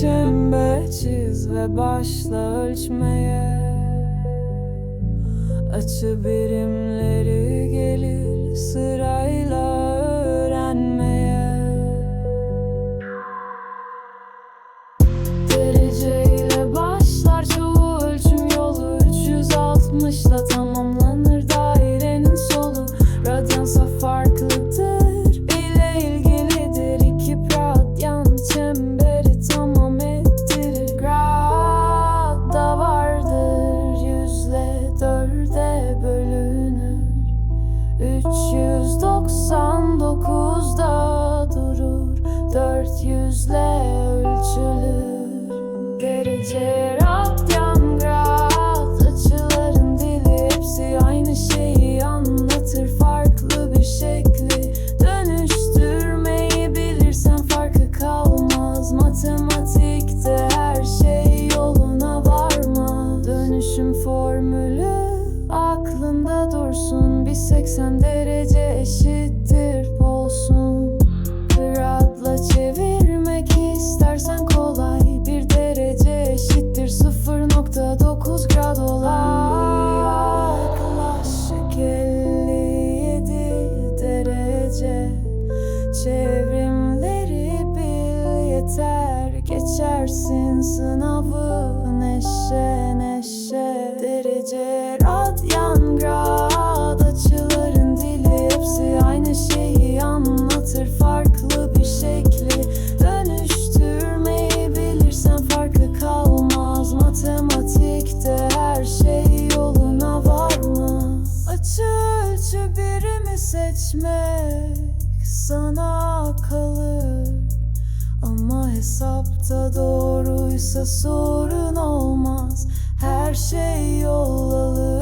çember çiz ve başla ölçmeye. Açı birimleri gelir sıra 399'da durur. 400'le ölçülür. Derece, radyan, grad. Açıların dili hepsi aynı şeyi anlatır. Farklı bir şekli Dönüştürmeyi bilirsen farkı kalmaz. Matematikte her şey yoluna varmaz. Dönüşüm formülü aklında dursun. Bir 80 derece yeter Geçersin sınavı neşe neşe. Derece radyan grad Açıların dili hepsi aynı şeyi anlatır. Farklı bir şekli Dönüştürmeyi bilirsen farkı kalmaz. Matematikte her şey yoluna varmaz. Açı ölçü birimi seçmek sana kalır hesapta doğruysa sorun olmaz. Her şey yol alır